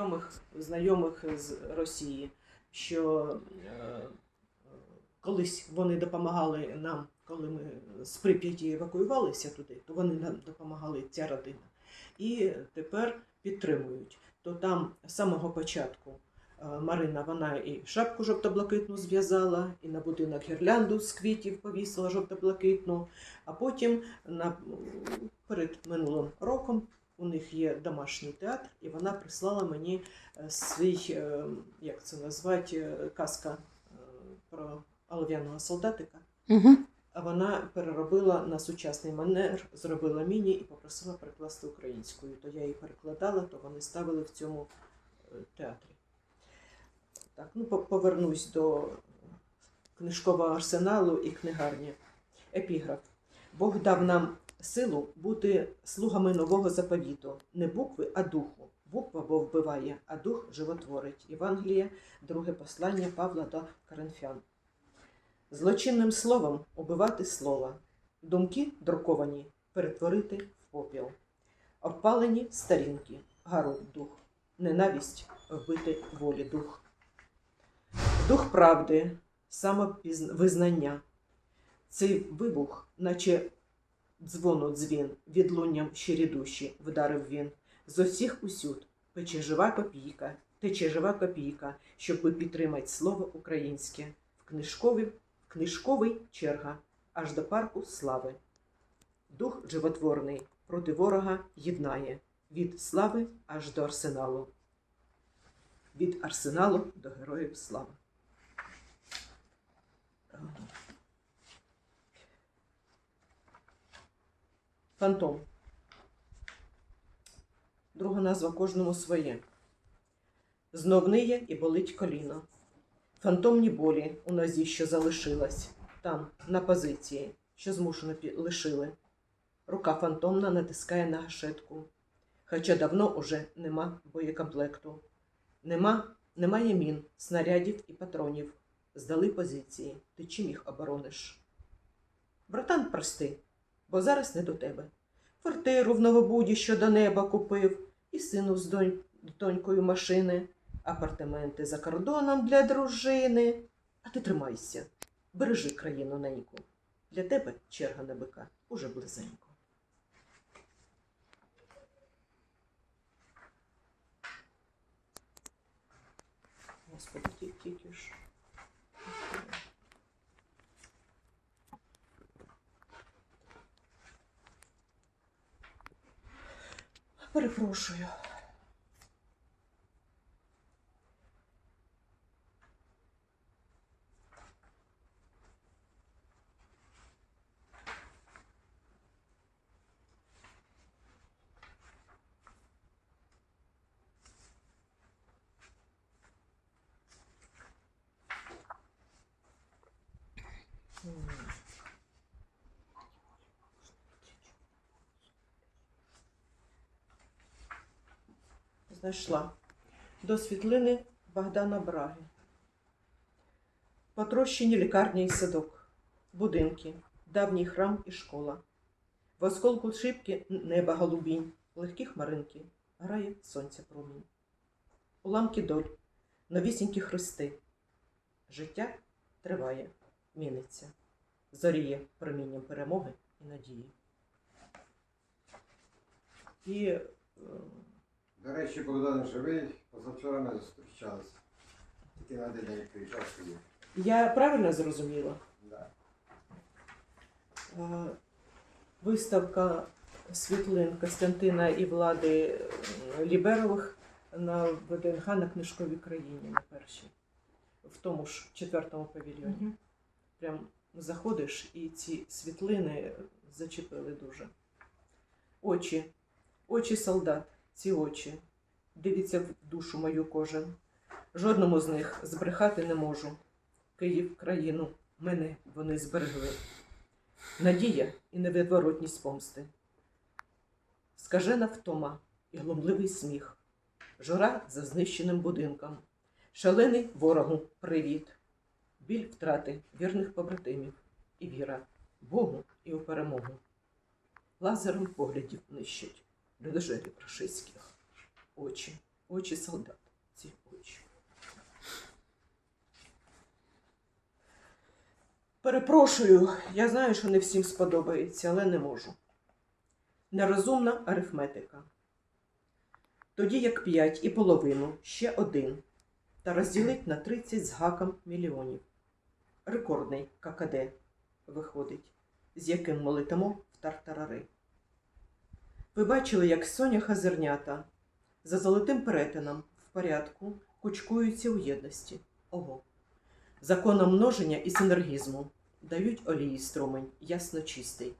знайомих, знайомих з Росії, що е, колись вони допомагали нам, коли ми з Прип'яті евакуювалися туди, то вони нам допомагали ця родина. І тепер підтримують. То там з самого початку е, Марина вона і шапку жовто-блакитну зв'язала, і на будинок гірлянду з квітів повісила жовто-блакитну, а потім на, перед минулим роком у них є домашній театр, і вона прислала мені е, свій, е, як це назвати, е, казка про олов'яного солдатика. Угу. А вона переробила на сучасний манер, зробила міні і попросила перекласти українською. То я її перекладала, то вони ставили в цьому театрі. Так, ну повернусь до книжкового арсеналу і книгарні. Епіграф. Бог дав нам силу бути слугами нового заповіту, не букви, а духу. Буква бо вбиває, а дух животворить. Євангеліє, друге послання Павла до Коринфян. Злочинним словом убивати слова, думки друковані перетворити в попіл, обпалені сторінки, гару дух, ненависть вбити волі дух. Дух правди, самовизнання. Цей вибух, наче дзвону дзвін, відлунням щирі душі вдарив він. З усіх усюд пече жива копійка, тече жива копійка, щоби підтримати слово українське в книжковій книжковий черга аж до парку слави. Дух животворний проти ворога єднає від слави аж до арсеналу. Від арсеналу до героїв слави. Фантом. Друга назва кожному своє. Знов ниє і болить коліно. Фантомні болі у нозі, що залишилась, там, на позиції, що змушено лишили. Рука фантомна натискає на гашетку, хоча давно уже нема боєкомплекту. Нема, немає мін, снарядів і патронів. Здали позиції. Ти чим їх оборониш? Братан, прости, бо зараз не до тебе. Квартиру в Новобуді, що до неба купив, і сину з донь- донькою машини апартаменти за кордоном для дружини. А ти тримайся, бережи країну неньку. Для тебе черга на бика уже близенько. Господи, тільки ж. Перепрошую. Знайшла до світлини Богдана Браги. Потрощені лікарня і садок, будинки, давній храм і школа. В осколку шибки неба голубінь, легкі хмаринки, грає сонця промінь. Уламки доль, новісінькі хрести. Життя триває, міниться, зоріє промінням перемоги і надії. І е, До речі, Богдан живий, позавчора ми зустрічалися. Тільки на один день приїжджав сюди. я правильно зрозуміла? Да. Е, Виставка світлин Костянтина і Влади е, Ліберових на ВДНХ на книжковій країні на першій, в тому ж четвертому павільйоні. Прям заходиш і ці світлини зачепили дуже. Очі, очі солдат, ці очі. Дивіться в душу мою кожен. Жодному з них збрехати не можу. Київ, країну, мене вони зберегли. Надія і невідворотність помсти. Скажена втома і глумливий сміх. Жура за знищеним будинком. Шалений ворогу привіт. Біль втрати вірних побратимів і віра Богу і у перемогу. Лазером поглядів нищать людожерів рашистських. Очі, очі солдат. Ці очі. Перепрошую, я знаю, що не всім сподобається, але не можу. Нерозумна арифметика. Тоді як 5 і половину ще один. Та розділить на 30 з гаком мільйонів. Рекордний ККД виходить, з яким ми летимо в тартарари. Ви бачили, як соняха зернята за золотим перетином в порядку кучкуються у єдності. Ого. Законом множення і синергізму дають олії струмень ясно чистий,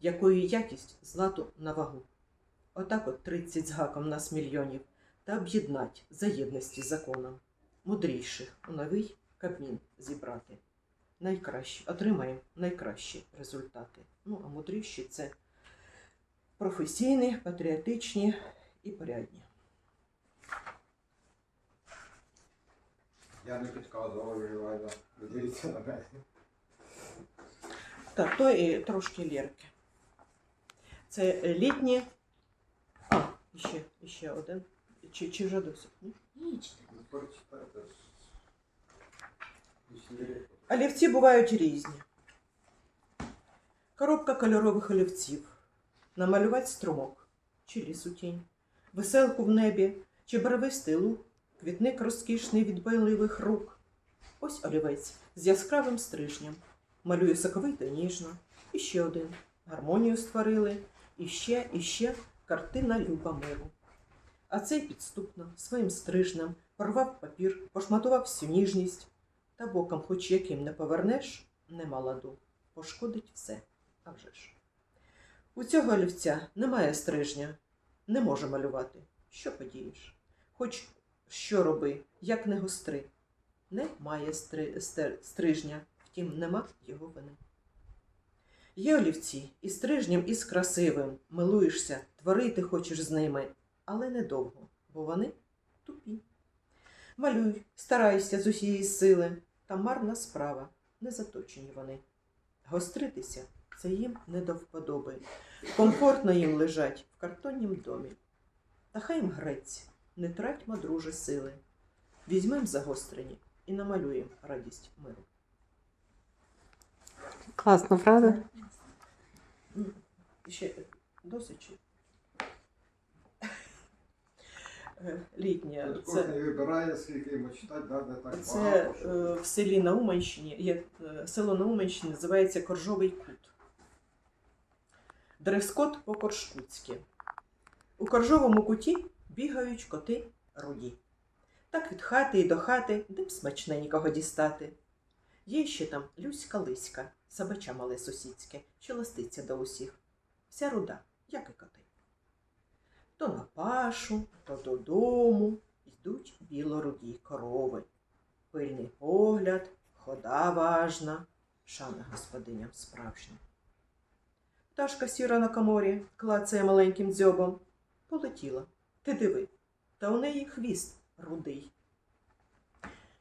якої якість злату на вагу. Отак от 30 з гаком нас мільйонів та об'єднать за єдності законом. Мудріших у новий кабмін зібрати. Найкращі, отримаємо найкращі результати. Ну, а мудріші це професійні, патріотичні і порядні. Я не підказував вживання. Ви Дивіться на мене. Так, то і трошки лірки. Це літні. А, ще, ще один. Чи, чи вже досить? Ні? Ну. Олівці бувають різні. Коробка кольорових олівців. Намалювати струмок, чи лісу тінь, веселку в небі, чи барвистий луг, квітник розкішний від байливих рук. Ось олівець з яскравим стрижнем. Малює соковито ніжно. І ще один. Гармонію створили. І ще, і ще картина люба миру. А цей підступно, своїм стрижнем, порвав папір, пошматував всю ніжність, та боком, хоч яким не повернеш, нема ладу, пошкодить все, а вже ж. У цього олівця немає стрижня, не може малювати. Що подієш? Хоч що роби, як не гостри. Немає стри... стер- стрижня, втім, нема його вини. Є олівці і стрижнем, і з красивим, милуєшся, творити хочеш з ними, але недовго, бо вони тупі. Малюй, старайся з усієї сили, та марна справа, не заточені вони. Гостритися це їм не до вподоби. Комфортно їм лежать в картоннім домі. Та хай їм грець, не тратьмо, друже, сили. Візьмем загострені і намалюємо радість миру. Класно, правда? Ще досить. чи? Е, Літня. Це... Кожен вибирає, скільки йому читати, да, не так Це багато. щоб- е, в селі Науманщині, є е, село Науманщині називається Коржовий кут. Дрес-код по-коршкутськи. У коржовому куті бігають коти руді. Так від хати і до хати, де б смачненького дістати. Є ще там Люська Лиська, собача мале сусідське, що ластиться до усіх. Вся руда, як і коти. То на пашу, то додому йдуть білоруді корови. Пильний погляд, хода важна, шана господиням справжня. Пташка сіра на коморі клацає маленьким дзьобом. Полетіла. Ти диви, та у неї хвіст рудий.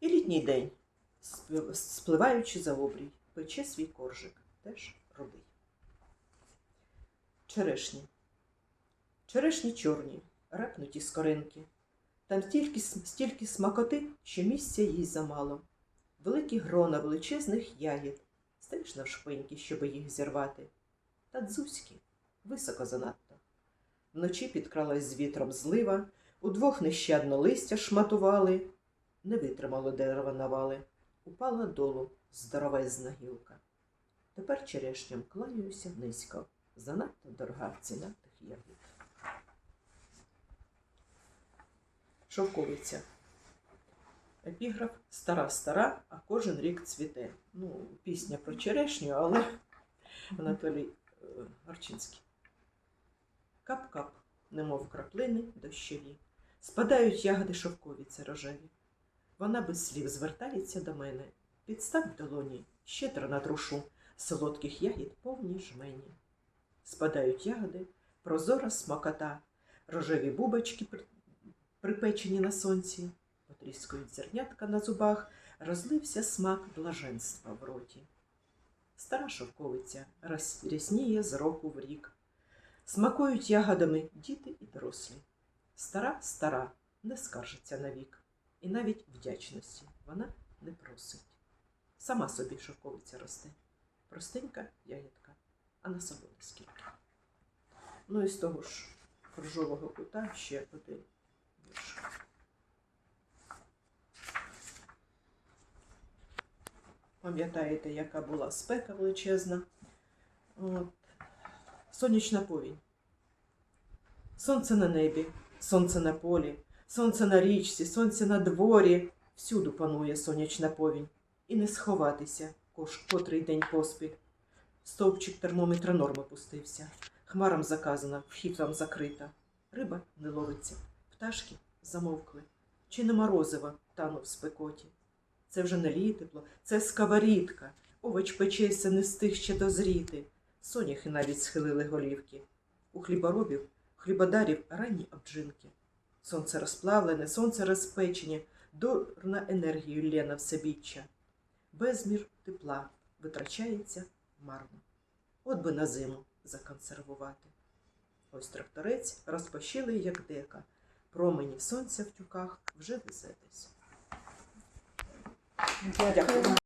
І літній день, спливаючи за обрій, пече свій коржик, теж рудий. Черешні. Черешні чорні, репнуті скоринки. Там стільки, стільки смакоти, що місця їй замало. Великі грона величезних ягід, страшно вшпиньки, щоби їх зірвати. Та дзузькі, високо занадто. Вночі підкралась з вітром злива, удвох нещадно листя шматували, не витримало дерева навали, упала долу здоровезна гілка. Тепер черешням кланяюся низько, занадто дорога ціна тих ягід. Шовковиця. Епіграф стара стара, а кожен рік цвіте. Ну, пісня про черешню, але Анатолій Арчинський. Кап-кап, немов краплини дощові. Спадають ягоди шовковіці рожеві. Вона без слів звертається до мене. Підстав долоні, щедро натрушу, солодких ягід повні жмені. Спадають ягоди, прозора смакота, рожеві бубочки припечені на сонці, потріскують зернятка на зубах, розлився смак блаженства в роті. Стара шовковиця рясніє з року в рік. Смакують ягодами діти і дорослі. Стара, стара, не скаржиться на вік, і навіть вдячності вона не просить. Сама собі шовковиця росте. Простенька ягідка, а на собою скільки. Ну і з того ж ржового кута ще один вірш. Пам'ятаєте, яка була спека величезна? От. Сонячна повінь. Сонце на небі, сонце на полі, сонце на річці, сонце на дворі. Всюду панує сонячна повінь. І не сховатися котрий день поспіль. Стовпчик термометра норми пустився. Хмарам заказано, вхід вам закрита. Риба не ловиться, пташки замовкли. Чи не морозива тану в спекоті. Це вже не літепло, це сковорідка. Овоч печеться, не встиг ще дозріти. Соняхи навіть схилили голівки. У хліборобів, хлібодарів ранні обджинки. Сонце розплавлене, сонце розпечене, дурна енергію лє на всебіччя. Безмір тепла витрачається марно. От би на зиму законсервувати. Ось тракторець розпашілий, як дека. Променів сонця в тюках вже везе десь. 你听我讲